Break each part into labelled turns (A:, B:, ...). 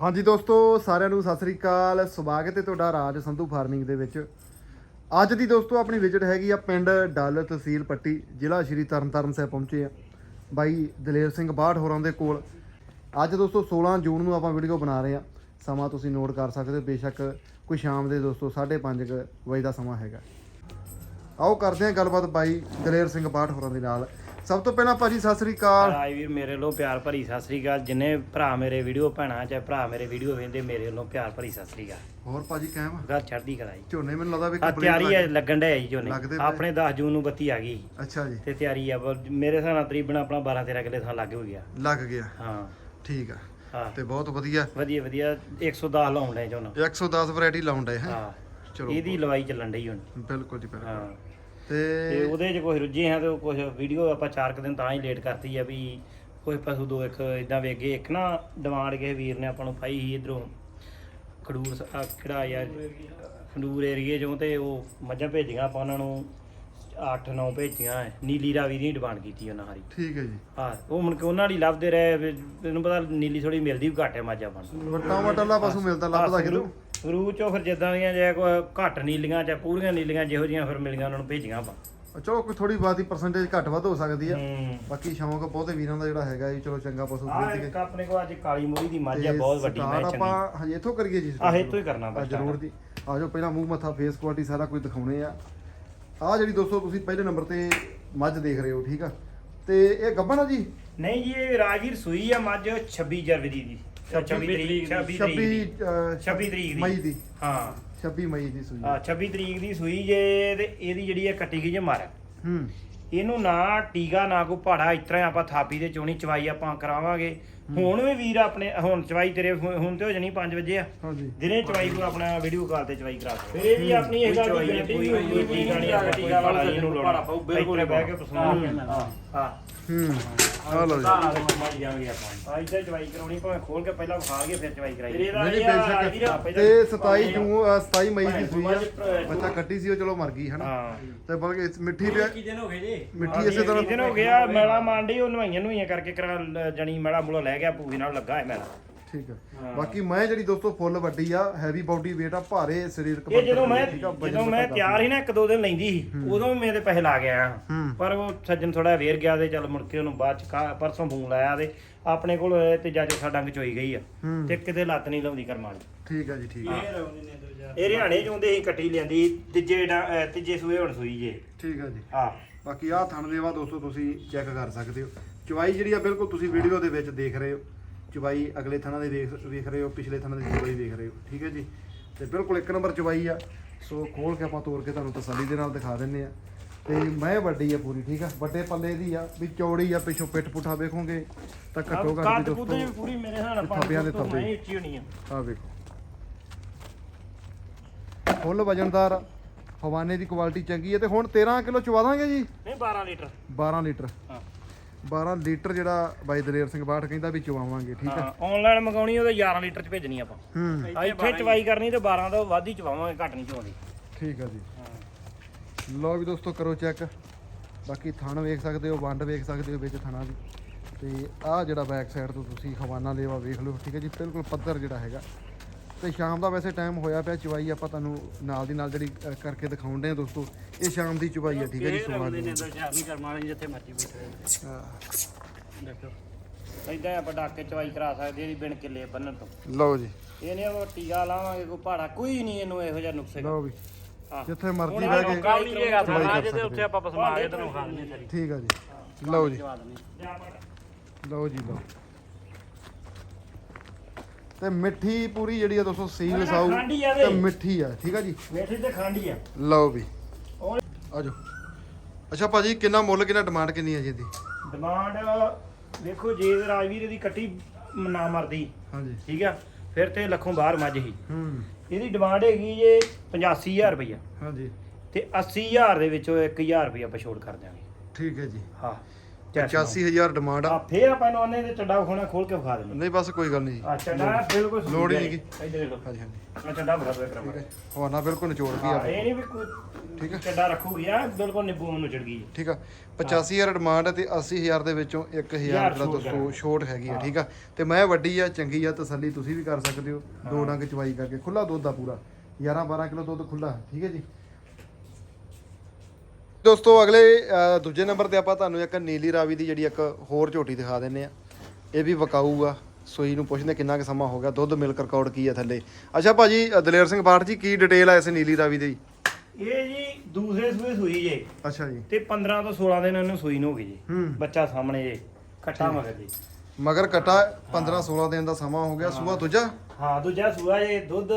A: ਹਾਂਜੀ ਦੋਸਤੋ, ਸਾਰਿਆਂ ਨੂੰ ਸਤਿ ਸ੍ਰੀ ਅਕਾਲ। ਸਵਾਗਤ ਹੈ ਤੁਹਾਡਾ ਰਾਜ ਸੰਧੂ ਫਾਰਮਿੰਗ ਦੇ ਵਿੱਚ। ਅੱਜ ਦੀ ਦੋਸਤੋ, ਆਪਣੀ ਵਿਜ਼ਿਟ ਹੈਗੀ ਆ ਪਿੰਡ ਡੱਲ ਤਹਿਸੀਲ ਪੱਟੀ, ਜ਼ਿਲ੍ਹਾ ਸ਼੍ਰੀ ਤਰਨਤਾਰਨ ਸਾਹਿਬ ਪਹੁੰਚੇ ਆ। ਬਾਈ ਦਲੇਰ ਸਿੰਘ ਬਾੜ ਹੋਰਾਂ ਦੇ ਕੋਲ। ਅੱਜ ਦੋਸਤੋ 16 ਜੂਨ ਨੂੰ ਆਪਾਂ ਵੀਡੀਓ ਬਣਾ ਰਹੇ ਆ। ਸਮਾਂ ਤੁਸੀਂ ਨੋਟ ਕਰ ਸਕਦੇ ਹੋ, ਬੇਸ਼ੱਕ ਕੋਈ ਸ਼ਾਮ ਦੇ ਦੋਸਤੋ 5:30 ਵਜੇ ਦਾ ਸਮਾਂ ਹੈਗਾ। ਆਓ, ਕਰਦੇ ਹਾਂ ਗੱਲਬਾਤ ਬਾਈ ਦਲੇਰ ਸਿੰਘ ਬਾੜ ਹੋਰਾਂ ਦੇ ਨਾਲ। ਸਭ ਤੋਂ ਪਹਿਲਾਂ ਭਾਜੀ ਸਤਿ ਸ੍ਰੀ ਅਕਾਲ।
B: ਰਾਜ ਵੀਰ ਮੇਰੇ ਵੱਲੋਂ ਪਿਆਰ ਭਰੀ ਸਤਿ ਸ੍ਰੀ ਅਕਾਲ। ਜਿੰਨੇ ਭਰਾ ਮੇਰੇ ਵੀਡੀਓ ਭੈਣਾਂ ਚਾਹੇ ਭਰਾ ਮੇਰੇ ਵੀਡੀਓ ਵੇਖਦੇ ਮੇਰੇ ਵੱਲੋਂ ਪਿਆਰ ਭਰੀ ਸਤਿ ਸ੍ਰੀ ਅਕਾਲ।
A: ਹੋਰ ਭਾਜੀ ਕਾਇਮ ਆ?
B: ਗੱਲ ਚੜ੍ਹਦੀ ਕਰਾਈ
A: ਝੋਨੇ ਮੈਨੂੰ ਲੱਗਦਾ ਵੀ
B: ਆ ਤਿਆਰੀ ਹੈ
A: ਲੱਗ-
B: ਲੱਗਣ ਡਿਆ ਜੀ ਝੋਨੇ।
A: ਲੱਗਦੇ ਪਏ।
B: ਆਪਣੇ 10 ਜੂਨ ਨੂੰ ਬੱਤੀ ਆ ਗਈ
A: ਅੱਛਾ ਜੀ।
B: ਤੇ ਤਿਆਰੀ ਆ ਮੇਰੇ ਹਿਸਾਬ ਨਾਲ ਤਕਰੀਬਨ ਆਪਣਾ 12 13 ਕਿੱਲੇ ਥਾਂ ਲੱਗ ਹੋ ਗਿਆ।
A: ਲੱਗ ਗਿਆ।
B: ਹਾਂ।
A: ਠੀਕ ਆ।
B: ਹਾਂ।
A: ਤੇ ਬਹੁਤ ਵਧੀਆ।
B: ਵਧੀਆ ਵਧੀਆ। 110 ਲਾਉਣ ਡਏ ਝੋਨਾ।
A: 110 ਵੈਰਾਈਟੀ ਲਾਉਣ ਡਏ ਹੈ।
B: ਹਾਂ।
A: ਚਲੋ
B: ਇਹਦੀ ਲਵਾਈ ਚੱਲਣ ਡਈ ਹੁਣ।
A: ਬਿਲਕੁਲ ਜੀ ਬਿਲਕੁਲ।
B: ਹਾਂ।
A: ਤੇ
B: ਤੇ ਉਹਦੇ 'ਚ ਕੁਝ ਰੁੱਝੇ ਆ ਤੇ ਉਹ ਕੁਝ ਵੀਡੀਓ ਆਪਾਂ ਚਾਰ ਕੁ ਦਿਨ ਤਾਂ ਹੀ ਲੇਟ ਕਰਤੀ ਆ ਵੀ ਕੋਈ ਪਸ਼ੂ ਦੋ ਇੱਕ ਇਦਾਂ ਵੇਗੇ ਇੱਕ ਨਾ ਡਿਮਾਂਡ ਕਿਸੇ ਵੀਰ ਨੇ ਆਪਾਂ ਨੂੰ ਪਾਈ ਸੀ ਇਧਰੋਂ ਖਡੂਰ ਕਿਹੜਾ ਯਾਰ? ਖਡੂਰ ਏਰੀਏ ਚੋਂ ਤੇ ਉਹ ਮੱਝਾਂ ਭੇਜੀਆਂ ਆਪਾਂ ਉਹਨਾਂ ਨੂੰ। 8-9 ਭੇਜੀਆਂ। ਨੀਲੀ ਰਾਵੀ ਦੀ ਡਿਮਾਂਡ ਕੀਤੀ ਉਹਨਾਂ ਹਾਰੀ
A: ਠੀਕ ਹੈ ਜੀ।
B: ਹਾਂ ਉਹ ਮੁੜ ਕੇ ਉਹਨਾਂ ਲਈ ਲੱਭਦੇ ਰਹੇ ਤੈਨੂੰ ਪਤਾ ਨੀਲੀ ਥੋੜੀ ਮਿਲਦੀ ਵੀ ਘੱਟ ਹੈ ਮੱਝਾਂ ਬਣ
A: ਵੱਟਾ ਵਟਲਾ ਪਸ਼ੂ ਮਿਲਦਾ ਲੱਭਦਾ ਕਿਦੋਂ
B: ਗੁਰੂ ਚੋਂ ਫਿਰ ਜਿੱਦਾਂ ਦੀਆਂ ਜੇ ਕੋਈ ਘੱਟ ਨੀਲੀਆਂ ਜਾਂ ਪੂਰੀਆਂ ਨੀਲੀਆਂ ਜਿਹੋ ਜਿਹੀਆਂ ਫਿਰ ਮਿਲੀਆਂ ਉਹਨਾਂ ਨੂੰ ਭੇਜੀਆਂ ਆਪਾਂ।
A: ਚਲੋ ਕੋਈ ਥੋੜੀ ਬਾਤੀ ਪਰਸੈਂਟੇਜ ਘੱਟ ਵੱਧ ਹੋ ਸਕਦੀ ਆ।
B: ਹੂੰ।
A: ਬਾਕੀ ਸ਼ੌਂਕ ਬਹੁਤੇ ਵੀਰਾਂ ਦਾ ਜਿਹੜਾ ਹੈਗਾ ਜੀ ਚਲੋ ਚੰਗਾ ਪਸ਼ੂ
B: ਆਹ
A: ਖਰੀਦ
B: ਇੱਕ ਆਪਣੇ ਕੋਲ ਅੱਜ ਕਾਲੀ ਮੂਰੀ ਦੀ ਮੱਝ ਆ ਬਹੁਤ ਵੱਡੀ ਮੈਂ ਚੰਗੀ
A: ਆਪਾਂ ਹਜੇ ਇੱਥੋਂ ਕਰੀਏ ਜੀ
B: ਆਹ ਇੱਥੋਂ ਹੀ ਕਰਨਾ
A: ਆ
B: ਬਸ
A: ਜਰੂਰ ਜੀ। ਆ ਜਾਓ ਪਹਿਲਾਂ ਮੂੰਹ ਮੱਥਾ ਫੇਸ ਕੁਆਲਿਟੀ ਸਾਰਾ ਕੁਝ ਦਿਖਾਉਣੇ ਆ। ਆ ਜਿਹੜੀ ਦੋਸਤੋ ਤੁਸੀਂ ਪਹਿਲੇ ਨੰਬਰ ਤੇ ਮੱਝ ਦੇਖ ਰਹੇ ਹੋ ਠੀਕ ਆ? ਤੇ ਇਹ ਗੱਬਣ ਆ ਜੀ?
B: ਨਹੀਂ ਜੀ ਇਹ ਰਾਜਵੀਰ ਸੂਈ ਆ ਮੱਝ 26 ਜਨਵਰੀ ਦੀ। 26 ਤਰੀਕ 26
A: 26
B: ਤਰੀਕ ਦੀ।
A: ਅਹ,
B: 26 ਤਰੀਕ ਦੀ।
A: ਮਈ ਦੀ।
B: ਹਾਂ।
A: 26 ਮਈ ਦੀ ਸੂਈ।
B: ਆ 26 ਤਰੀਕ ਦੀ ਸੂਈ ਜੇ ਤੇ ਇਹਦੀ ਜਿਹੜੀ ਆ ਕੱਟੀ ਗਈ ਜੇ ਮਰ।
A: ਹੂੰ।
B: ਇਹਨੂੰ ਨਾ ਟੀਗਾ ਨਾ ਕੋ ਪਹਾੜਾ ਇਸ ਤਰ੍ਹਾਂ ਆਪਾਂ ਥਾਪੀ ਦੇ ਚੋਣੀ ਚਵਾਈ ਆਪਾਂ ਕਰਾਵਾਂਗੇ। ਹੁਣ ਵੀ ਵੀਰ ਆਪਣੇ ਹੁਣ ਚਵਾਈ ਤੇਰੇ ਹੁਣ ਹੁਣ ਤੇ ਹੋ ਜਣੀ 5 ਵਜੇ ਆ।
A: ਹਾਂਜੀ।
B: ਦਿਨੇ ਚਵਾਈ ਨੂੰ ਆਪਣਾ ਵੀਡੀਓ ਕਾਲ ਤੇ ਚਵਾਈ ਕਰਾ ਸਕਦੇ ਫਿਰ ਇਹਦੀ ਆਪਣੀ ਇਹ ਗੱਲ ਦੀ ਗਾਰੰਟੀ ਵੀ ਹੋਊਗੀ ਟੀਕਾ ਨਹੀਂ ਆ ਟੀਕਾ ਵਾਲਾ ਇਹਨੂੰ ਲਾਉਣਾ। ਬਿਲਕੁਲ ਬਹਿ ਕੇ ਪਸੰਦ ਹਾਂ। ਹਾਂ।
A: ਹੂੰ। ਆ ਲਓ ਜੀ।
B: ਤਾਂ ਮੱਝ ਜਾਵਾਂਗੇ ਆਪਾਂ। ਅੱਜ ਤੇ ਚਵਾਈ ਕਰਾਉਣੀ ਭਾਵੇਂ ਖੋਲ ਕੇ ਪਹਿਲਾਂ ਵਿਖਾ ਕੇ ਫਿਰ ਚਵਾਈ ਕਰਾਈ।
A: ਨਹੀਂ ਨਹੀਂ ਬੇਸ਼ੱਕ ਤੇ 27 ਜੂਨ ਅ, 27 ਮਈ ਦੀ ਸੂਈ ਆ। ਬੱਚਾ ਕੱਟੀ ਸੀ ਉਹ ਚਲੋ ਮਰ ਗਈ ਹਨਾ?
B: ਹਾਂ।
A: ਤੇ ਬਲਕਿ ਇਸ ਮਿੱਠੀ ਤੇ
C: ਦਿਨ ਹੋ ਗਏ ਜੀ।
A: ਮਿੱਠੀ ਇਸੇ ਤਰ੍ਹਾਂ
B: ਦਿਨ ਹੋ ਗਿਆ ਮੈਲਾ ਮਾਂਡੀ ਉਹ ਨਵਾਈਆਂ ਨਵਾਈਆਂ ਕਰਕੇ ਕਰਾ ਜਣੀ ਮੈਲਾ ਮੁਲਾ ਲੈ ਗਿਆ ਪੂਰੀ ਨਾਲ ਲੱਗਾ ਹੈ ਮੈਲਾ
A: ਠੀਕ ਹੈ। ਬਾਕੀ ਮੈਂ ਜਿਹੜੀ ਦੋਸਤੋ ਫੁੱਲ ਵੱਡੀ ਆ ਹੈਵੀ ਬਾਡੀ weight ਆ ਭਾਰੇ ਸਰੀਰਕ
B: ਇਹ ਜਦੋਂ ਮੈਂ
A: ਆ,
B: ਜਦੋਂ ਮੈਂ ਤਿਆਰ ਸੀ ਨਾ ਇੱਕ ਦੋ ਦਿਨ ਲੈਂਦੀ ਸੀ ਉਦੋਂ ਵੀ ਮੇਰੇ ਪੈਸੇ ਲਾ ਗਿਆ
A: ਹੂੰ।
B: ਪਰ ਉਹ ਸੱਜਣ ਥੋੜਾ ਵੇਰ ਗਿਆ ਤੇ ਚੱਲ ਮੁੜ ਕੇ ਉਹਨੂੰ ਬਾਅਦ ਚ ਕਾ- ਪਰਸੋਂ ਫੋਨ ਲਾਇਆ ਤੇ ਆਪਣੇ ਕੋਲ ਤੇ ਜੱਜ ਸਾਡਾ ਡੰਗ ਚੋਈ ਗਈ ਆ।
A: ਹੂੰ।
B: ਤੇ ਕਿਤੇ ਲੱਤ ਨਹੀਂ ਲਾਉਂਦੀ ਕਰਮ ਵਾਲੀ।
A: ਠੀਕ ਆ ਜੀ ਠੀਕ ਆ।
B: ਇਹ ਹਰਿਆਣੇ ਚ ਸੀ ਕੱਟੀ ਲੈਂਦੀ ਤੀਜੇ ਤੀਜੇ ਸੂਏ ਹੁਣ ਸੂਈ ਜੇ।
A: ਠੀਕ ਆ ਜੀ।
B: ਆ
A: ਬਾਕੀ ਆਹ ਥਣ ਦੇਵਾ ਦੋਸਤੋ ਤੁਸੀਂ ਚੈੱਕ ਕਰ ਸਕਦੇ ਹੋ। ਚਵਾਈ ਜਿਹੜੀ ਆ ਬਿਲਕੁਲ ਤੁਸੀਂ ਵੀਡੀਓ ਦੇ ਵਿੱਚ ਦੇਖ ਰਹੇ ਹੋ। ਚਵਾਈ ਅਗਲੇ ਥਣਾਂ ਦੇ ਵੇਖ ਵੇਖ ਰਹੇ ਹੋ ਪਿਛਲੇ ਥਣਾਂ ਦੀ ਚਵਾਈ ਦੇਖ ਰਹੇ ਹੋ ਠੀਕ ਹੈ ਜੀ? ਤੇ ਬਿਲਕੁਲ ਇੱਕ ਨੰਬਰ ਚਵਾਈ ਆ। ਸੋ ਖੋਲ ਕੇ ਆਪਾਂ ਤੋੜ ਕੇ ਤੁਹਾਨੂੰ ਤਸੱਲੀ ਦੇ ਨਾਲ ਦਿਖਾ ਦਿੰਨੇ ਆ ਤੇ ਮੈਂ ਵੱਡੀ ਆ ਪੂਰੀ ਠੀਕ ਆ? ਵੱਡੇ ਪੱਲੇ ਦੀ ਆ ਵੀ ਚੌੜੀ ਆ ਪਿੱਛੋਂ ਪਿੱਠ ਪੁੱਠਾ ਵੇਖੋਗੇ ਤਾਂ ਘੱਟੋ ਘੱਟ ਵੀ
B: ਵੀ
A: ਦੋਸਤੋ
B: ਪੂਰੀ ਮੇਰੇ ਹਿਸਾਬ ਨਾਲ
A: ਥੱਬਿਆਂ ਦੇ ਥੱਬੇ।
B: ਮੈਂ ਉੱਚੀ ਹੋਣੀ ਆ।
A: ਆ ਵੇਖੋ। ਫੁੱਲ ਵਜਨਦਾਰ। ਹਵਾਨੇ ਦੀ ਕੁਆਲਿਟੀ ਚੰਗੀ ਹੈ ਤੇ ਹੁਣ 13 ਕਿਲੋ ਚਵਾ ਦਾਂਗੇ ਜੀ?
B: ਨਹੀਂ 12 ਲੀਟਰ।
A: 12 ਲੀਟਰ।
B: ਹਾਂ।
A: 12 ਲੀਟਰ ਜਿਹੜਾ ਬਾਈ ਦਲੇਰ ਸਿੰਘ ਬਾਠ ਕਹਿੰਦਾ ਵੀ ਚਵਾਵਾਂਗੇ ਠੀਕ ਆ?
B: ਹਾਂ ਆਨਲਾਈਨ ਮੰਗਾਉਣੀ ਉਹਦੇ 11 ਲੀਟਰ ਚ ਭੇਜਣੀ ਆਪਾਂ।
A: ਹੂੰ।
B: ਆ ਇੱਥੇ ਚਵਾਈ ਕਰਨੀ ਤੇ 12 ਤੋਂ ਵੱਧ ਹੀ ਚਵਾਵਾਂਗੇ ਘੱਟ ਨਹੀਂ ਚਵਾਉਂਦੀ।
A: ਠੀਕ ਆ ਜੀ। ਲਓ ਵੀ ਦੋਸਤੋ ਕਰੋ ਚੈੱਕ। ਬਾਕੀ ਥਣ ਵੇਖ ਸਕਦੇ ਹੋ ਵੰਡ ਵੇਖ ਸਕਦੇ ਹੋ ਵਿੱਚ ਥਣਾ ਦੀ ਤੇ ਆਹ ਜਿਹੜਾ ਬੈਕ ਸਾਈਡ ਤੋਂ ਤੁਸੀਂ ਖਵਾਨਾ ਲੇਵਾ ਵੇਖ ਲਓ ਠੀਕ ਹੈ ਜੀ? ਬਿਲਕੁਲ ਪੱਧਰ ਜਿਹੜਾ ਹੈਗਾ। ਤੇ ਸ਼ਾਮ ਦਾ ਵੈਸੇ ਟਾਈਮ ਹੋਇਆ ਪਿਆ ਚਵਾਈ ਆਪਾਂ ਤੁਹਾਨੂੰ ਨਾਲ ਦੀ ਨਾਲ ਜਿਹੜੀ ਅ, ਕਰਕੇ ਦਿਖਾਉਂਦੇ ਆ ਦੋਸਤੋ ਇਹ ਸ਼ਾਮ ਦੀ ਚਵਾਈ ਹੈ ਠੀਕ ਹੈ ਜੀ ਸੁਬਾਹ ਦੀ
C: ਨਹੀਂ ਕਰਮ ਵਾਲੇ ਜਿੱਥੇ ਮਰਜ਼ੀ ਬੈਠੇ
A: ਹਾਂ।
B: ਦੇਖੋ ਇਦਾਂ ਆਪਾਂ ਡੱਕ ਕੇ ਚਵਾਈ ਕਰਾ ਸਕਦੇ ਇਹਦੀ ਬਿਨ ਕਿੱਲੇ ਬੰਨਣ ਤੋਂ।
A: ਲਓ ਜੀ।
B: ਇਹ ਨਹੀਂ ਉਹ ਟੀਕਾ ਲਾਵਾਂਗੇ ਕੋਈ ਪਹਾੜਾ ਕੋਈ ਨਹੀਂ ਇਹਨੂੰ ਇਹੋ ਜਿਹਾ ਨੁਕਸੇ
A: ਲਓ ਵੀ।
B: ਹਾਂ।
A: ਜਿੱਥੇ ਮਰਜ਼ੀ ਬਹਿ ਕੇ
B: ਕਾਲੀ ਜਗ੍ਹਾ
A: ਚਵਾਈ ਕਰ
C: ਤੇ
A: ਸਕਦੇ
C: ਉੱਥੇ ਆਪਾਂ ਕੇ ਤੈਨੂੰ ਖਾ ਦਿੰਦੇ ਸਾਰੀ
A: ਠੀਕ ਆ ਜੀ। ਲਓ ਜੀ। ਲਓ ਜੀ ਲਓ। ਤੇ ਮਿੱਠੀ ਪੂਰੀ ਜਿਹੜੀ ਆ ਦੋਸਤੋ ਸੀਲ ਸਾਊ
B: ਖਾਂਡੀ ਆ ਇਹਦੇ।
A: ਤੇ ਮਿੱਠੀ ਆ ਠੀਕ ਆ ਜੀ?
B: ਮੇਠੀ ਤੇ ਖਾਂਡੀ ਆ।
A: ਲਓ ਵੀ।
B: ਉਹ
A: ਆਜੋ। ਅੱਛਾ ਭਾਜੀ ਕਿੰਨਾ ਮੁੱਲ ਕਿੰਨਾ ਡਿਮਾਂਡ ਕਿੰਨੀ ਹੈ ਜੀ ਇਹਦੀ?
B: ਡਿਮਾਂਡ ਦੇਖੋ ਜੇ ਰਾਜਵੀਰ ਦੀ ਕੱਟੀ ਨਾ ਮਰਦੀ
A: ਹਾਂਜੀ।
B: ਠੀਕ ਆ? ਫਿਰ ਤੇ ਲੱਖੋਂ ਬਾਹਰ ਮੱਝ ਹੀ।
A: ਹੂੰ।
B: ਇਹਦੀ ਡਿਮਾਂਡ ਹੈਗੀ ਜੇ 85000 ਰੁਪਈਆ।
A: ਹਾਂਜੀ।
B: ਤੇ 80000 ਦੇ ਵਿੱਚੋਂ 1000 ਰੁਪਈਆ ਆਪਾਂ ਛੋੜ ਕਰ ਦਿਆਂਗੇ।
A: ਠੀਕ ਹੈ ਜੀ।
B: ਹਾਂ।
A: 85000 ਡਿਮਾਂਡ
B: ਆ।
A: ਆ
B: ਫੇਰ ਆਪਾਂ ਇਹਨੂੰ ਉਹਨੇ ਦੇ ਚੱਡਾ ਖੋਣਾ ਖੋਲ ਕੇ ਵਿਖਾ ਦਿੰਦੇ।
A: ਨਹੀਂ ਬਸ ਕੋਈ ਗੱਲ ਨਹੀਂ ਜੀ।
B: ਆ ਚੱਡਾ ਬਿਲਕੁਲ ਸੁੱਕ
A: ਲੋੜ ਹੀ
B: ਗਿਆ
A: ਨਹੀਂ
B: ਜੀ। ਇੱਧਰ ਦੇਖੋ
A: ਹਾਂਜੀ। ਹਾਂਜੀ
B: ਆ ਚੱਡਾ ਬੜਾ ਬੜਾ
A: ਠੀਕ ਹੈ। ਹਵਾਨਾ ਬਿਲਕੁਲ ਨਿਚੋੜ ਗਈ ਆ।
B: ਇਹ ਨਹੀਂ ਵੀ ਕੋਈ
A: ਠੀਕ ਹੈ।
B: ਚੱਡਾ ਰੱਖੂਗੀ ਆ ਬਿਲਕੁਲ ਨਿੰਬੂ ਨੂੰ ਚੜ ਗਈ
A: ਠੀਕ ਆ। 85000 ਡਿਮਾਂਡ ਹੈ ਤੇ 80000 ਦੇ ਵਿੱਚੋਂ 1000
B: ਹਜ਼ਾਰ
A: ਦਾ ਦੋਸਤੋ ਛੋਟ ਹੈਗੀ ਆ ਠੀਕ ਆ। ਤੇ ਮੈਂ ਵੱਡੀ ਆ ਚੰਗੀ ਆ ਤਸੱਲੀ ਤੁਸੀਂ ਵੀ ਕਰ ਸਕਦੇ ਹੋ। ਦੋ ਡੰਗ ਚਵਾਈ ਕਰਕੇ। ਖੁੱਲਾ ਦੁੱਧ ਆ ਪੂਰਾ। 11 12 ਕਿਲੋ ਦੁੱਧ ਖੁੱਲਾ ਠੀਕ ਹੈ ਜੀ। ਦੋਸਤੋ ਅਗਲੇ ਅ, ਦੂਜੇ ਨੰਬਰ ਤੇ ਆਪਾਂ ਤੁਹਾਨੂੰ ਇੱਕ ਨੀਲੀ ਰਾਵੀ ਦੀ ਜਿਹੜੀ ਇੱਕ ਹੋਰ ਝੋਟੀ ਦਿਖਾ ਦਿੰਨੇ ਆ ਇਹ ਵੀ ਵਕਾਊ ਆ ਸੋਈ ਨੂੰ ਪੁੱਛਦੇ ਕਿੰਨਾ ਕੁ ਸਮਾਂ ਹੋ ਗਿਆ। ਦੁੱਧ ਮਿਲਕ ਰਿਕਾਰਡ ਕੀ ਆ ਥੱਲੇ? ਅੱਛਾ ਭਾਜੀ ਅ, ਦਲੇਰ ਸਿੰਘ ਬਾਠ ਜੀ ਕੀ ਡਿਟੇਲ ਆ ਇਸ ਨੀਲੀ ਰਾਵੀ ਦੀ?
B: ਇਹ ਜੀ ਦੂਸਰੇ ਸੂਏ ਸੂਈ ਜੇ।
A: ਅੱਛਾ ਜੀ।
B: ਤੇ 15 ਤੋਂ 16 ਦਿਨ ਇਹਨੂੰ ਸੂਈ ਨੂੰ ਹੋ ਗਈ ਜੀ।
A: ਹੂੰ।
B: ਬੱਚਾ ਸਾਹਮਣੇ ਜੇ। ਕੱਟਾ ਮਗਰ ਜੀ।
A: ਮਗਰ ਕਟਾ 15 16 ਦਿਨ ਦਾ ਸਮਾਂ ਹੋ ਗਿਆ। ਸੂਆ ਦੂਜਾ?
B: ਹਾਂ ਦੂਜਾ ਸੂਆ ਜੇ। ਦੁੱਧ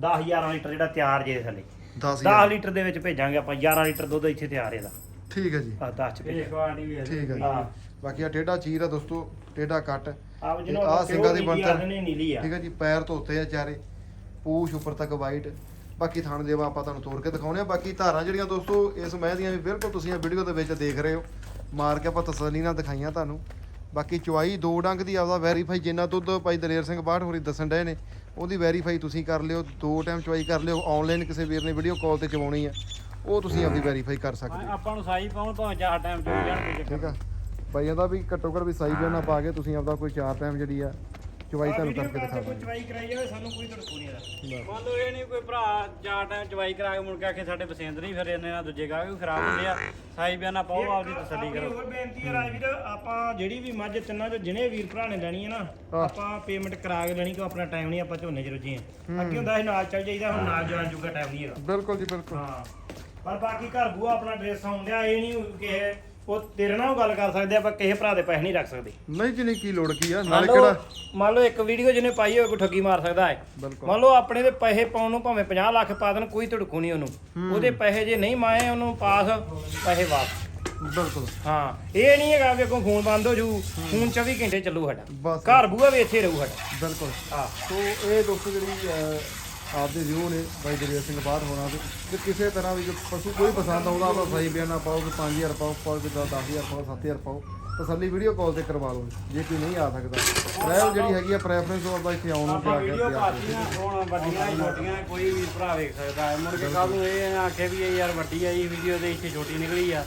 B: 10 11 ਲੀਟਰ ਜਿਹੜਾ ਤਿਆਰ ਜੇ ਥੱਲੇ।
A: 10
B: 10 ਲੀਟਰ ਦੇ ਵਿੱਚ ਭੇਜਾਂਗੇ ਆਪਾਂ 11 ਲੀਟਰ ਦੁੱਧ ਇੱਥੇ ਤਿਆਰ ਇਹਦਾ।
A: ਠੀਕ ਹੈ ਜੀ।
B: ਆ 10 ਚ ਭੇਜਾਂਗੇ।
C: ਕੁਆਲਿਟੀ ਵੀ ਹੈ
A: ਠੀਕ ਹੈ
B: ਹਾਂ।
A: ਬਾਕੀ ਆ ਟੇਢਾ ਚੀਰ ਆ ਦੋਸਤੋ ਟੇਢਾ ਕੱਟ।
B: ਆਪ ਜਿਹਨੂੰ ਆਪਾਂ
A: ਸਿੰਘਾਂ ਦੀ ਬਣਤਰ।
B: ਆਖਦੇ ਨੇ, ਨੀਲੀ ਆ।
A: ਠੀਕ ਹੈ ਜੀ ਪੈਰ ਧੋਤੇ ਆ ਚਾਰੇ। ਪੂਛ ਉੱਪਰ ਤੱਕ ਵਾਈਟ ਬਾਕੀ ਥਣ ਦੇਵਾ ਆਪਾਂ ਤੁਹਾਨੂੰ ਤੋੜ ਕੇ ਦਿਖਾਉਣੇ ਆ। ਬਾਕੀ ਧਾਰਾਂ ਜਿਹੜੀਆਂ ਦੋਸਤੋ ਇਸ ਮਹਿ ਦੀਆਂ ਵੀ ਬਿਲਕੁਲ ਤੁਸੀਂ ਇਹ ਵੀਡੀਓ ਦੇ ਵਿੱਚ ਦੇਖ ਰਹੇ ਹੋ। ਮਾਰ ਕੇ ਆਪਾਂ ਤਸੱਲੀ ਨਾਲ ਦਿਖਾਈਆਂ ਤੁਹਾਨੂੰ। ਬਾਕੀ ਚੁਆਈ ਦੋ ਡੰਗ ਦੀ ਆਪਦਾ ਵੈਰੀਫਾਈ ਜਿੰਨਾ ਦੁੱਧ ਭਾਈ ਦਲੇਰ ਸਿੰਘ ਬਾਠ ਹੋਰੀ ਦੱਸਣ ਡਏ ਨੇ ਉਹਦੀ ਵੈਰੀਫਾਈ ਤੁਸੀਂ ਕਰ ਲਿਓ ਦੋ ਟਾਈਮ ਚੁਆਈ ਕਰ ਲਿਓ ਆਨਲਾਈਨ ਕਿਸੇ ਵੀਰ ਨੇ ਵੀਡੀਓ ਕਾਲ ਤੇ ਚਵਾਉਣੀ ਆ ਉਹ ਤੁਸੀਂ ਆਪਦੀ ਵੈਰੀਫਾਈ ਕਰ ਸਕਦੇ ਹੋ।
C: ਆਪਾਂ ਨੂੰ ਸਾਈ ਪਾਉਣ ਭਾਵੇਂ ਚਾਰ ਟਾਈਮ ਚੋਈ ਜਾਣ
A: ਠੀਕ ਆ। ਬਾਈਆਂ ਦਾ ਵੀ ਘੱਟੋ ਘੱਟ ਵੀ ਸਾਈ ਬਿਆਨਾ ਪਾ ਕੇ ਤੁਸੀਂ ਆਪਦਾ ਕੋਈ ਚਾਰ ਟਾਈਮ ਜਿਹੜੀ ਆ ਚੁਆਈ ਤੁਹਾਨੂੰ ਕਰਕੇ ਦਿਖਾ
B: ਕੋਈ
A: ਦਾਂਗੇ
B: ਚਵਾਈ ਕਰਾਈ ਜਾਵੇ ਸਾਨੂੰ ਕੋਈ ਧੜਕੂ ਨਹੀਂ ਆਦਾ
C: ਮੰਨ ਲਓ ਇਹ ਨਹੀਂ ਕੋਈ ਭਰਾ ਚਾਰ ਟਾਈਮ ਚਵਾਈ ਕਰਾ ਕੇ ਮੁੜ ਕੇ ਆਖੇ ਸਾਡੇ ਪਸੰਦ ਨਹੀਂ ਫਿਰ ਇਹਨੇ ਨਾਲ ਦੂਜੇ ਗਾਹ ਵੀ ਖਰਾਬ ਹੁੰਦੇ ਆ। ਸਾਈ ਬਿਆਨਾ ਪਾਓ ਆਪਦੀ ਤਸੱਲੀ ਕਰੋ।
B: ਹੋਰ ਬੇਨਤੀ ਹੈ ਰਾਜਵੀਰ ਆਪਾਂ ਜਿਹੜੀ ਵੀ ਮੱਝ ਤਿੰਨਾਂ ਚੋਂ ਜਿਹਨੇ ਵੀਰ ਭਰਾ ਨੇ ਲੈਣੀ ਹੈ ਨਾ। ਆਪਾਂ ਪੇਮੈਂਟ ਕਰਾ ਕੇ ਲੈਣੀ ਕਿ ਆਪਣਾ ਟਾਈਮ ਨਹੀਂ ਆਪਾਂ ਝੋਨੇ 'ਚ ਰੁੱਝੇ ਆ ਅੱਗੇ ਹੁੰਦਾ ਸੀ ਨਾਲ ਚੱਲ ਜਾਈਦਾ ਹੁਣ ਨਾਲ ਜਾਣ ਜੂਗਾ ਟਾਈਮ ਨਹੀਂ ਹੈਗਾ
A: ਬਿਲਕੁਲ ਜੀ ਬਿਲਕੁਲ।
B: ਹਾਂ। ਪਰ ਬਾਕੀ ਘਰ ਬੂਆ ਆਪਣਾ ਡਰੈਸ ਆਉਂਦਿਆ ਇਹ ਨਹੀਂ ਕਿ ਉਹ ਤੇਰੇ ਨਾਲ ਉਹ ਗੱਲ ਕਰ ਸਕਦੇ ਆਪਾਂ ਕਿਸੇ ਭਰਾ ਦੇ ਪੈਸੇ ਨਹੀਂ ਰੱਖ ਸਕਦੇ।
A: ਨਹੀਂ ਜੀ ਨਹੀਂ ਕੀ ਲੋੜ ਕੀ ਆ
B: ਮੰਨ
A: ਨਾਲੇ
B: ਲਓ
A: ਕਿਹੜਾ
B: ਮੰਨ ਲਓ ਇੱਕ ਵੀਡੀਓ ਜਿਹਨੇ ਪਾਈ ਹੋਵੇ ਕੋਈ ਠੱਗੀ ਮਾਰ ਸਕਦਾ ਹੈ।
A: ਬਿਲਕੁਲ।
B: ਮੰਨ ਲਓ ਆਪਣੇ ਦੇ ਪੈਸੇ ਪਾਉਣ ਨੂੰ ਭਾਵੇਂ 50 ਲੱਖ ਪਾ ਦੇਣ ਕੋਈ ਧੜਕੂ ਨਹੀਂ ਉਹਨੂੰ। ਉਹਦੇ ਪੈਸੇ ਜੇ ਨਹੀਂ ਮਾਏ ਉਹਨੂੰ ਪਾਸ ਪੈਸੇ ਵਾਪਸ।
A: ਬਿਲਕੁਲ।
B: ਹਾਂ ਇਹ ਨਹੀਂ ਹੈਗਾ ਵੀ ਅੱਗੋਂ ਫੋਨ ਬੰਦ ਹੋ ਜੂ ਫੋਨ 24 ਘੰਟੇ ਚੱਲੂ ਸਾਡਾ।
A: ਬਸ।
B: ਘਰ ਬੂਆ ਵੀ ਇੱਥੇ ਰਹੂ ਸਾਡਾ।
A: ਬਿਲਕੁਲ।
B: ਹਾਂ।
A: ਸੋ ਇਹ ਦੋਸਤੋ ਜਿਹੜੀ ਅਹ, ਆਪਦੇ ਵਿਊ ਨੇ ਬਾਈ ਦਲੇਰ ਸਿੰਘ ਬਾਹਰ ਹੋਣਾ ਦੇ ਕਿ ਕਿਸੇ ਤਰ੍ਹਾਂ ਵੀ ਜੋ ਪਸ਼ੂ ਕੋਈ ਪਸੰਦ ਆਉਂਦਾ ਆਪਾਂ ਸਹੀ ਬਿਆਨਾ ਪਾਓ ਕਿ 5000 ਪਾਓ ਪਾਓ ਕਿ 10000 ਪਾਓ 7000 ਪਾਓ ਤਸੱਲੀ ਵੀਡੀਓ ਕਾਲ ਤੇ ਕਰਵਾ ਲਓ ਜੇ ਕੋਈ ਨਹੀਂ ਆ ਸਕਦਾ। ਪ੍ਰਾਇਰ ਜਿਹੜੀ ਹੈਗੀ ਆ ਪ੍ਰੈਫਰੈਂਸ ਉਹ ਆਪਾਂ ਇੱਥੇ ਆਉਣ ਨੂੰ
C: ਆਪਾਂ
A: ਜਾ ਕੇ
C: ਵੀਡੀਓ ਪਾਤੀਆਂ ਹੁਣ ਵੱਡੀਆਂ ਛੋਟੀਆਂ ਕੋਈ ਵੀ ਭਰਾ ਵੇਖ ਸਕਦਾ। ਹੈ ਮੁੜ ਕੇ ਕੱਲ ਨੂੰ ਇਹ ਆਖੇ ਵੀ ਇਹ ਯਾਰ ਵੱਡੀ ਆਈ ਵੀਡੀਓ ਦੇ ਇੱਥੇ ਛੋਟੀ ਨਿਕਲੀ ਆ।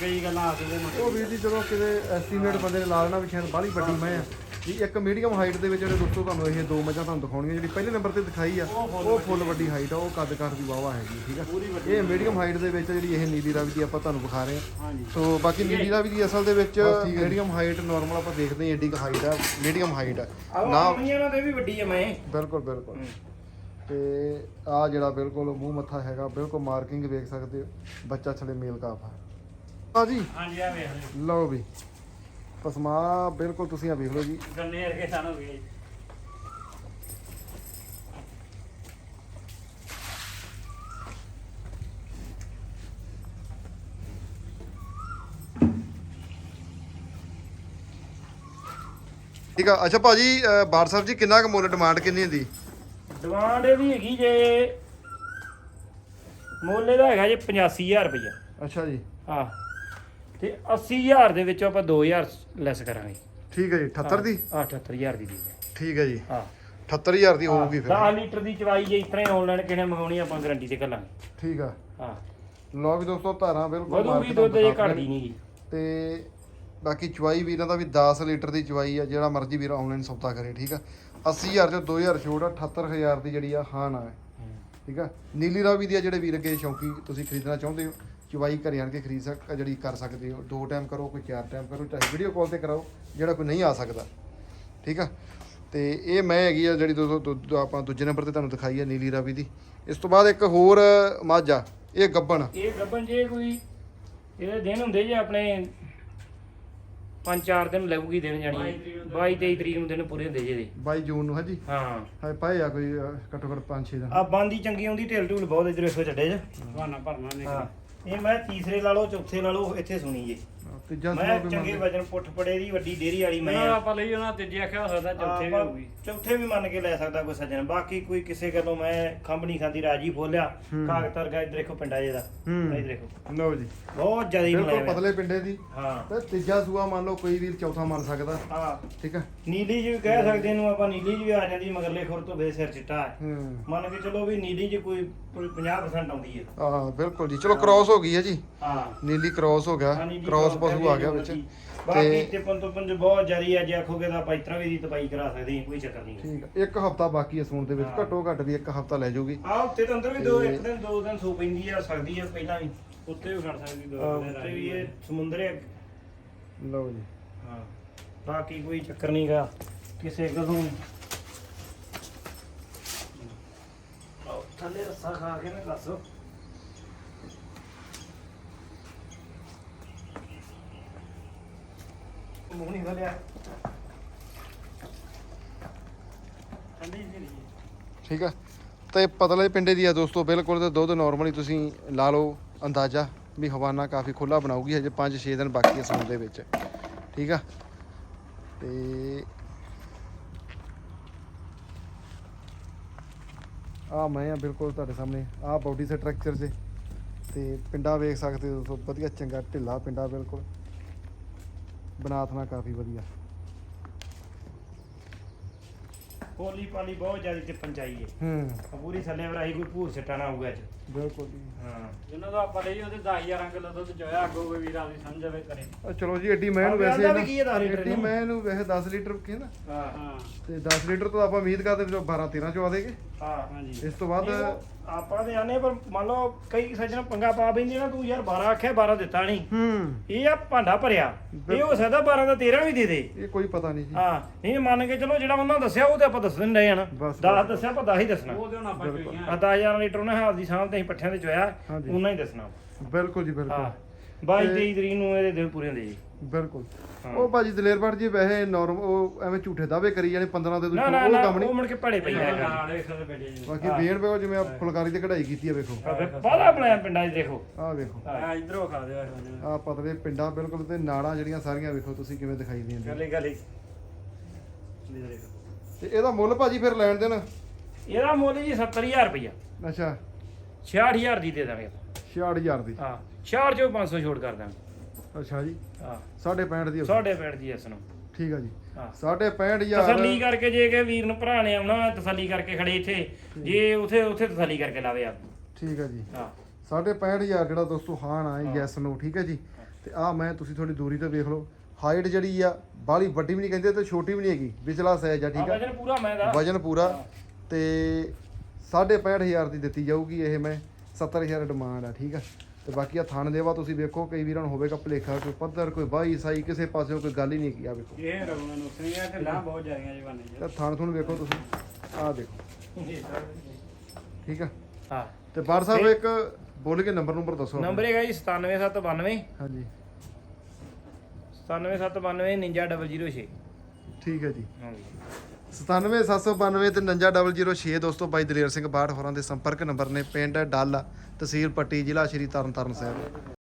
C: ਕਈ ਗੱਲਾਂ ਆਖਦੇ ਮੁੜ
A: ਉਹ ਵੀਰ ਜੀ ਜਦੋਂ ਕਿਤੇ ਐਸਟੀਮੇਟ ਬੰਦੇ ਨੇ ਲਾ ਲੈਣਾ ਵੀ ਸ਼ਾਇਦ ਬਾਹਲੀ ਵੱਡੀ ਮੈਂ ਆ। ਜੀ ਇੱਕ ਮੀਡੀਅਮ ਹਾਈਟ ਦੇ ਵਿੱਚ ਜਿਹੜੇ ਦੋਸਤੋ ਤੁਹਾਨੂੰ ਇਹ ਦੋ ਮੱਝਾਂ ਤੁਹਾਨੂੰ ਦਿਖਾਉਣੀਆਂ ਜਿਹੜੀ ਪਹਿਲੇ ਨੰਬਰ ਤੇ ਦਿਖਾਈ ਆ ਉਹ ਫੁੱਲ ਵੱਡੀ। ਹਾਈਟ ਆ ਉਹ ਕੱਦ ਕੱਦ ਦੀ ਵਾਵਾ ਹੈਗੀ ਠੀਕ ਆ। ਇਹ ਮੀਡੀਅਮ ਹਾਈਟ ਦੇ ਵਿੱਚ ਜਿਹੜੀ ਇਹ ਨੀਲੀ ਰਾਵੀ ਦੀ ਆਪਾਂ ਤੁਹਾਨੂੰ ਵਿਖਾ ਰਹੇ ਹਾਂ।
C: ਹਾਂਜੀ।
A: ਸੋ ਬਾਕੀ ਨੀਲੀ ਰਾਵੀ ਦੀ ਅਸਲ ਦੇ ਵਿੱਚ ਮੀਡੀਅਮ ਹਾਈਟ ਨਾਰਮਲ ਆਪਾਂ ਦੇਖਦੇ ਹਾਂ ਏਡੀ ਹਾਈਟ ਆ ਮੀਡੀਅਮ ਹਾਈਟ ਆ। ਨਾ
B: ਆਪਣੀਆਂ ਨਾਲ ਤੇ ਵੀ ਵੱਡੀ ਹੈ ਮੈਂ।
A: ਬਿਲਕੁਲ ਬਿਲਕੁਲ। ਤੇ ਆ ਜਿਹੜਾ ਬਿਲਕੁਲ ਮੂੰਹ ਮੱਥਾ ਹੈਗਾ ਬਿਲਕੁਲ ਮਾਰਕਿੰਗ ਵੇਖ ਸਕਦੇ ਹੋ ਬੱਚਾ ਛਲੇ ਮੇਲ ਕਾਫ ਆ। ਆ ਜੀ।
C: ਹਾਂਜੀ ਆ ਵੇਖ ਲਓ।
A: ਵੀ। ਪਸਮਾ ਬਿਲਕੁਲ ਤੁਸੀਂ ਆ ਵੇਖ ਲਓ ਜੀ।
C: ਗੰਨੇ ਵਰਗੇ ਸਾਨੂੰ ਗਏ
A: ਠੀਕ ਆ। ਅੱਛਾ ਭਾਜੀ ਅ, ਸਾਹਿਬ ਜੀ ਕਿੰਨਾ ਕੁ ਮੁੱਲ ਡਿਮਾਂਡ ਕਿੰਨੀ ਹੁੰਦੀ?
B: ਡਿਮਾਂਡ ਇਹਦੀ ਹੈਗੀ ਜੇ ਮੁੱਲ ਇਹਦਾ ਹੈਗਾ ਜੇ 85000 ਰੁਪਇਆ
A: ਅੱਛਾ ਜੀ।
B: ਹਾਂ। ਤੇ 80000 ਦੇ ਵਿੱਚੋਂ ਆਪਾਂ 2000 ਲੈਸ ਕਰਾਂਗੇ।
A: ਠੀਕ ਹੈ ਜੀ। 78 ਦੀ?
B: ਆਹ 78000 ਦੀ ਦੀ ਹੈ।
A: ਠੀਕ ਹੈ ਜੀ।
B: ਹਾਂ।
A: 78000 ਦੀ ਹੋਊਗੀ
B: 10
A: ਫਿਰ
B: ਲੀਟਰ ਦੀ ਚਵਾਈ ਜੇ ਇਤਨਾ ਆਨਲਾਈਨ ਕਿਹਨੇ ਮੰਗਾਉਣੀ ਆਪਾਂ ਗਾਰੰਟੀ ਤੇ ਕਰਾਂਗੇ
A: ਠੀਕ ਆ।
B: ਹਾਂ।
A: ਵੀ ਦੋਸਤੋ ਧਾਰਾਂ ਬਿਲਕੁਲ
B: ਵਧੂ ਵੀ
A: market
B: ਦੁੱਧ ਜੇ
A: ਨਾਲ
B: ਘਟਦੀ ਨਹੀਂ
A: ਤੇ ਬਾਕੀ ਚਵਾਈ ਵੀ ਇਹਨਾਂ ਦਾ ਵੀ 10 ਲੀਟਰ ਦੀ ਚਵਾਈ ਆ, ਜਿਹੜਾ ਮਰਜ਼ੀ ਵੀਰ ਆਨਲਾਈਨ ਸੌਦਾ ਕਰੇ, ਠੀਕ ਆ? 80000 ਚੋਂ 2000 ਛੋੜ ਆ 78000 ਦੀ ਜਿਹੜੀ ਆ ਹਾਂ ਨਾ ਠੀਕ ਆ? ਨੀਲੀ ਰਾਵੀ ਦੀ ਆ ਜਿਹੜੇ ਵੀਰ ਅੱਗੇ ਸ਼ੌਂਕੀ ਤੁਸੀਂ ਖਰੀਦਣਾ ਚਾਹੁੰਦੇ ਹੋ ਚਵਾਈ ਘਰੇ ਆਣ ਕੇ ਖਰੀਦ ਸਕ ਜਿਹੜੀ ਕਰ ਸਕਦੇ ਹੋ, ਦੋ ਟਾਈਮ ਕਰੋ, ਕੋਈ ਚਾਰ ਟਾਈਮ ਕਰੋ, ਚਾਹੇ ਵੀਡੀਓ ਕਾਲ ਤੇ ਕਰਾਓ, ਜਿਹੜਾ ਕੋਈ ਨਹੀਂ ਆ ਸਕਦਾ, ਠੀਕ ਆ? ਤੇ ਇਹ ਮੈਂ ਹੈਗੀ ਆ ਜਿਹੜੀ ਦੋ ਦੋ- ਆਪਾਂ ਦੂਜੇ ਨੰਬਰ ਤੇ ਤੁਹਾਨੂੰ ਦਿਖਾਈ ਆ ਨੀਲੀ ਰਾਵੀ ਦੀ। ਇਸ ਤੋਂ ਬਾਅਦ ਇੱਕ ਹੋਰ ਮੱਝ ਆ, ਇਹ ਗੱਬਣ।
B: ਇਹ ਗੱਬਨ ਜੇ ਕੋਈ, ਇਹਦੇ ਦਿਨ ਹੁੰਦੇ ਜੇ ਆਪਣੇ ਪੰਜ ਚਾਰ ਦਿਨ ਲੱਗੂਗੀ ਦਿਨ ਜਾਣੀ। 22 23 ਤਰੀਕ ਨੂੰ ਦਿਨ ਪੂਰੇ ਹੁੰਦੇ ਜੇ ਇਹਦੇ।
A: 22 ਜੂਨ ਨੂੰ ਹਾਂਜੀ?
B: ਹਾਂ।
A: ਹਾਏ ਪਾਏ ਆ ਕੋਈ ਅਹ, ਘੱਟੋ ਘੱਟ 5-6 ਦਿਨ।
B: ਆ ਬੰਦੀ ਚੰਗੀ ਆਉਂਦੀ ਢਿੱਲ ਢੂਲ ਬਹੁਤ ਇਧਰ ਇਸੋ ਛੱਡੇ ਜੇ।
C: ਬਹਾਨਾ ਭਰਨਾ ਨਹੀਂ।
B: ਹਾਂ। ਇਹ ਮੈਂ ਤੀਸਰੇ ਲਾ ਲਓ ਚੌਥੇ ਲਾ ਲਓ ਇੱਥੇ ਸੁਣੀ ਜੇ।
A: ਤੀਜਾ
B: ਮੈਂ
A: ਕੋਈ
B: ਚੰਗੇ ਵਜਨ ਪੁੱਠ ਪੜੇ ਦੀ ਵੱਡੀ ਡੇਰੀ ਵਾਲੀ ਮੈਂ
C: ਉਹਨਾਂ
B: ਆ।
C: ਆਪਾਂ ਲਈ ਉਹਨਾਂ ਤੀਜੇ ਆਖਿਆ ਹੋ ਸਕਦਾ ਚੌਥੇ ਵੀ
B: ਆਪਾਂ
C: ਹੋਊਗੀ।
B: ਚੌਥੇ ਵੀ ਮੰਨ ਕੇ ਲੈ ਸਕਦਾ ਕੋਈ ਸੱਜਣ। ਬਾਕੀ ਕੋਈ ਕਿਸੇ ਗੱਲੋਂ ਮੈਂ ਖੰਭ ਨਹੀਂ ਖਾਂਦੀ ਰਾਜੀ ਫੋਲਿਆ। ਕਾਗਜ਼ ਵਰਗਾ ਇੱਧਰ ਦੇਖੋ ਪਿੰਡਾ ਜਿਹਦਾ
A: ਹੂੰ।
B: ਇੱਧਰ ਦੇਖੋ।
A: ਲਓ ਜੀ।
B: ਬਹੁਤ ਜ਼ਿਆਦਾ ਹੀ
A: ਬਿਲਕੁਲ
B: ਮਲਾਇਆ
A: ਪਤਲੇ ਪਿੰਡੇ ਦੀ।
B: ਹਾਂ।
A: ਤੇ ਤੀਜਾ ਸੂਆ ਮੰਨ ਲਓ ਕੋਈ ਵੀਰ ਚੌਥਾ ਮੰਨ ਸਕਦਾ।
B: ਹਾਂ।
A: ਠੀਕ ਆ
B: ਨੀਲੀ ਜੀ ਵੀ ਕਹਿ ਸਕਦੇ ਇਹਨੂੰ ਆਪਾਂ ਨੀਲੀ ਜੀ ਵੀ ਆ ਜਾਂਦੀ ਮਗਰਲੇ ਖੁਰ ਤੋਂ ਬੇਸਿਰ ਚਿੱਟਾ ਹੈ।
A: ਹੂੰ।
B: ਮੰਨ ਕੇ ਚਲੋ ਵੀ ਨੀਲੀ ਜੀ ਕੋਈ ਕੋਈ 50% ਆਉਂਦੀ ਹੈ।
A: ਆ ਬਿਲਕੁਲ ਜੀ। ਚਲੋ ਕ੍ਰਾਸ ਹੋ ਗਈ ਹੈ ਜੀ।
B: ਹਾਂ।
A: ਨੀਲੀ ਕ੍ਰਾਸ ਹੋ ਗਿਆ।
B: ਨੀਲੀ
A: ਕ੍ਰਾਸ
B: cross
A: ਪਸ਼ੂ ਆ ਗਿਆ ਵਿੱਚ।
B: ਬਾਕੀ
A: ਤੇ
B: ਤੇ ਪੰਜ ਬਹੁਤ ਜ਼ਿਆਦੀ ਹੈ ਜੇ ਆਖੋਗੇ ਤਾਂ ਆਪਾਂ ਇਸ ਤਰ੍ਹਾਂ ਵੀ ਦੀ ਤਬਾਈ ਕਰਾ ਸਕਦੇ ਹਾਂ ਕੋਈ ਚੱਕਰ ਨਹੀਂ
A: ਠੀਕ ਆ ਇੱਕ ਹਫਤਾ ਬਾਕੀ ਹੈ ਸੂਣ ਦੇ ਵਿੱਚ
B: ਹਾਂ।
A: ਘੱਟੋ ਘੱਟ ਵੀ ਇੱਕ ਹਫਤਾ ਲੈ ਜਾਊਗੀ।
B: ਆ ਉੱਤੇ ਤਾਂ ਅੰਦਰ ਵੀ ਦੋ ਇੱਕ ਦਿਨ ਦੋ ਦਿਨ ਸੋ ਪੈਂਦੀ ਆ ਸਕਦੀ ਆ ਪਹਿਲਾਂ ਵੀ
C: ਉੱਤੇ ਵੀ ਖੜ ਸਕਦੀ ਦੋ
B: ਆਹ,
C: ਦਿਨ
B: ਉੱਤੇ ਵੀ ਇਹ ਸਮੁੰਦਰ ਹੈ
A: ਲਓ ਜੀ।
B: ਹਾਂ ਬਾਕੀ ਕੋਈ ਚੱਕਰ ਨਹੀਂਗਾ ਕਿਸੇ ਗੱਲੋਂ ਆਹ, ਥੱਲੇ ਰੱਸਾ ਖਾ ਕੇ ਨਾ ਦੱਸੋ। ਮੂੰਹ ਨਹੀਂ ਖਲਿਆ। ਠੰਡੀ ਜਿਹੀ ਰਹੀ
A: ਠੀਕ ਆ। ਤੇ ਪਤਲੇ ਪਿੰਡੇ ਦੀ ਆ ਦੋਸਤੋ ਬਿਲਕੁਲ ਤੇ ਦੁੱਧ ਨਾਰਮਲੀ ਤੁਸੀਂ ਲਾ ਲਓ ਅੰਦਾਜ਼ਾ ਵੀ ਹਵਾਨਾ ਕਾਫੀ ਖੁੱਲਾ ਬਣਾਉਗੀ ਹਜੇ 5-6 ਦਿਨ ਬਾਕੀ ਹੈ ਸੂਣ ਦੇ ਵਿੱਚ। ਠੀਕ ਆ। ਤੇ ਆ ਮੈਂ ਆ ਬਿਲਕੁਲ ਤੁਹਾਡੇ ਸਾਹਮਣੇ ਆ ਬਾਡੀ ਸਟਰਕਚਰ 'ਚ ਤੇ ਪਿੰਡਾ ਵੇਖ ਸਕਦੇ ਹੋ ਦੋਸਤੋ ਵਧੀਆ ਚੰਗਾ ਢਿੱਲਾ ਪਿੰਡਾ ਬਿਲਕੁਲ। ਬਨਾਥਨਾ ਕਾਫੀ ਵਧੀਆ।
B: ਪੋਲੀ ਪਾਲੀ ਬਹੁਤ ਜ਼ਿਆਦਾ ਤੇ ਪੰਚਾਈ ਹੈ।
A: ਹੂੰ
B: ਪੂਰੀ ਥੱਲੇ ਵਰਾਈ ਕੋਈ ਭੂਰ ਨਾ ਹੋਊਗਾ ਅੱਜ
A: ਬਿਲਕੁਲ ਜੀ।
B: ਹਾਂ।
C: ਜਿਹਨਾਂ ਦਾ ਆਪਾਂ ਲਈ ਉਹਦੇ 10000 ਕਿਲੋ ਦੁੱਧ ਚੋਇਆ ਅੱਗੋਂ ਕੋਈ ਵੀਰ ਆਪਦੀ ਸਮਝ ਆਵੇ ਕਰੇ
A: ਆ ਚਲੋ ਜੀ ਐਡੀ ਮੈਂ ਨੂੰ ਵੈਸੇ ਨਾ-
B: ਵੀ ਕੀ ਹੈ ਦਸ ਲੀਟਰ
A: ਐਡੀ
B: ਨੂੰ?
A: ਮੈਂ ਨੂੰ ਵੈਸੇ 10 ਲੀਟਰ ਕਹਿੰਦਾ
B: ਹਾਂ
C: ਹਾਂ।
A: ਤੇ 10 ਲੀਟਰ ਤੋਂ ਆਪਾਂ ਉਮੀਦ ਕਰਦੇ ਵੀ 12 13 ਚੋਂ ਆ ਦੇਗੇ।
B: ਹਾਂ।
C: ਹਾਂਜੀ।
A: ਇਸ ਤੋਂ ਬਾਅਦ
B: ਉਹ ਆਪਾਂ ਤੇ ਆਨੇ ਪਰ ਮੰਨ ਲਓ ਕਈ ਸੱਜਣ ਪੰਗਾ ਪਾ ਬੈਂਦੇ ਨਾ ਤੂੰ ਯਾਰ 12 ਆਖਿਆ 12 ਦਿੱਤਾ ਨਹੀਂ।
A: ਹੂੰ।
B: ਇਹ ਆ ਭਾਂਡਾ ਭਰਿਆ। ਇਹ ਹੋ ਸਕਦਾ 12 ਦਾ 13 ਵੀ ਦੇ ਦੇ।
A: ਇਹ ਕੋਈ ਪਤਾ ਨਹੀਂ ਜੀ।
B: ਹਾਂ। ਨਹੀਂ ਮੰਨ ਕੇ ਚਲੋ ਜਿਹੜਾ ਉਹਨਾਂ ਦੱਸਿਆ ਉਹ ਤੇ ਆਪਾਂ ਦੱਸ ਦਿੰਦੇ ਹਨ
A: ਬਸ,
B: 10 ਦੱਸਿਆ ਆਪਾਂ 10 ਹੀ ਦੱਸਣਾ।
C: ਉਹਦੇ ਹੁਣ ਆਪਾਂ ਚੋਈਆਂ।
B: ਆ 10000 ਲੀਟਰ ਉਹਨੇ ਹਾਲ ਦੀ ਸਾਹਮਣੇ ਅਸੀਂ ਪੱਠਿਆਂ ਤੇ ਚੋਇਆ
A: ਹਾਂਜੀ।
B: ਉਹਨਾਂ ਹੀ ਦੱਸਣਾ
A: ਬਿਲਕੁਲ ਜੀ
B: ਹਾਂ
A: ਬਿਲਕੁਲ
B: 22 23 ਤਰੀਕ ਨੂੰ ਇਹਦੇ ਦਿਨ ਪੂਰੇ ਹੁੰਦੇ ਜੀ।
A: ਬਿਲਕੁਲ।
B: ਹਾਂ।
A: ਉਹ ਭਾਜੀ ਦਲੇਰ ਭੱਟ ਜੀ ਵੈਸੇ ਨਾਰਮ ਉਹ ਐਵੇਂ ਝੂਠੇ ਦਾਅਵੇ ਕਰੀ ਜਾਣੇ 15 ਤੇ ਤੁਸੀਂ
B: ਨਾ ਨਾ
A: ਉਹ
B: ਨਾ
A: ਕੰਮ
B: ਉਹ
A: ਨਹੀਂ
B: ਮੁੜ ਕੇ ਭੜੇ ਪਈ ਜਾਏਗਾ
C: ਨਾਲ ਵੇਖ ਸਕਦੇ ਬੈਠੇ ਜੀ।
A: ਬਾਕੀ ਬੇਨ ਵੇਖੋ ਜਿਵੇਂ ਆ ਫੁਲਕਾਰੀ ਤੇ ਕਢਾਈ ਕੀਤੀ ਆ ਵੇਖੋ।
B: ਬਾਹਲਾ ਬਣਾਇਆ ਪਿੰਡਾਂ 'ਚ ਦੇਖੋ।
A: ਆਹ ਵੇਖੋ।
C: ਆ ਇਧਰੋਂ ਖਾ ਦਿਓ ਇਹੋ ਜਿਹਾ।
A: ਆ ਪਤਲੇ ਪਿੰਡਾਂ ਬਿਲਕੁਲ ਤੇ ਨਾੜਾਂ ਜਿਹੜੀਆਂ ਸਾਰੀਆਂ ਵੇਖੋ ਤੁਸੀਂ ਕਿਵੇਂ ਦਿਖਾਈ ਦਿੰਦੀਆਂ
B: ਗਲੀ ਗਲੀ। ਇਹਦਾ
A: ਤੇ ਇਹਦਾ ਮੁੱਲ ਭਾਜੀ ਫਿਰ ਲੈਣ ਦੇਣ?
B: ਮੁੱਲ ਜੀ 70000 ਰੁਪਇਆ
A: ਅੱਛਾ।
B: 66000 ਦੀ ਦੇ ਦਾਂਗੇ
A: 66000 ਦੀ?
B: ਹਾਂ 4 ਚੋਂ 500 ਛੋੜ ਕਰ ਦਾਂਗੇ।
A: ਅੱਛਾ ਜੀ।
B: ਹਾਂ।
A: 65 ਦੀ ਹੋਊ।
B: ਸਾਡੇ ਪਿੰਡ ਦੀ ਇਸ ਨੂੰ।
A: ਠੀਕ ਆ ਜੀ।
B: ਹਾਂ।
A: 65000
B: ਤਸੱਲੀ ਕਰਕੇ ਜੇ ਕਿ ਵੀਰ ਨੂੰ ਭਰਾ ਨੇ ਆਉਣਾ ਤਸੱਲੀ ਕਰਕੇ ਖੜੇ ਇੱਥੇ। ਜੇ ਉਥੇ ਉਥੇ ਤਸੱਲੀ ਕਰਕੇ ਲਾਵੇ ਆਪ।
A: ਠੀਕ ਆ ਜੀ।
B: ਹਾਂ।
A: 65000 ਜਿਹੜਾ ਦੋਸਤੋ ਹਾਨ ਆ ਯੈਸ ਨੋ ਠੀਕ ਹੈ ਜੀ? ਤੇ ਆ ਮੈਂ ਤੁਸੀਂ ਥੋੜੀ ਦੂਰੀ ਤੋਂ ਵੇਖ ਲਓ। ਹਾਈਟ ਜਿਹੜੀ ਆ ਬਾਹਲੀ ਵੱਡੀ ਵੀ ਨਹੀਂ ਕਹਿੰਦੇ ਤੇ ਛੋਟੀ ਵੀ ਨਹੀਂ ਹੈਗੀ। ਵਿਚਲਾ ਸਾਈਜ਼ ਆ
B: ਆ
A: ਠੀਕ ਆ?
B: ਵਜਨ ਪੂਰਾ ਮੈਂ ਦਾ।
A: ਵਜਨ ਪੂਰਾ। ਤੇ 65000 ਦੀ ਦਿੱਤੀ ਜਾਊਗੀ ਇਹ ਮੈਂ 70000 ਡਿਮਾਂਡ ਆ ਠੀਕ ਆ? ਤੇ ਬਾਕੀ ਆ ਥਣ ਦੇਵਾ ਤੁਸੀਂ ਵੇਖੋ ਕਈ ਵੀਰਾਂ ਨੂੰ ਹੋਵੇਗਾ ਭਲੇਖਾ ਕੋਈ ਪੱਧਰ ਕੋਈ ਬਾਈ ਸਾਈ ਕਿਸੇ ਪਾਸਿਓਂ ਕੋਈ ਗੱਲ ਹੀ ਨਹੀਂ ਕੀ ਆ ਵੇਖੋ।
C: ਇਹ ਰਗੂਆਂ ਨੂੰ ਸੁਣੀਆਂ ਤੇ ਲਾਂ ਬਹੁਤ ਜਾਰੀਆਂ ਜੀ ਬਾਨੇ ਜੀ
A: ਤੇ ਥਣ ਥੁਣ ਵੇਖੋ ਤੁਸੀਂ ਆ ਦੇਖੋ। ਠੀਕ ਆ?
B: ਹਾਂ।
A: ਤੇ ਬਾਰ ਸਾਹਿਬ ਇੱਕ ਬੋਲ ਕੇ ਨੰਬਰ ਨੰਬਰ ਦੱਸੋ
B: ਨੰਬਰ ਹੈਗਾ ਜੀ 97792
A: ਹਾਂਜੀ।
B: 97792 99006
A: ਠੀਕ ਹੈ ਜੀ।
B: ਹਾਂਜੀ।
A: 97792 ਤੇ 59006 ਦੋਸਤੋ ਬਾਈ ਦਲੇਰ ਸਿੰਘ ਬਾੜ ਹੋਰਾਂ ਦੇ ਸੰਪਰਕ ਨੰਬਰ ਨੇ ਪਿੰਡ ਡੱਲ ਤਹਿਸੀਲ ਪੱਟੀ ਜ਼ਿਲ੍ਹਾ ਸ਼੍ਰੀ ਤਰਨਤਾਰਨ ਸਾਹਿਬ।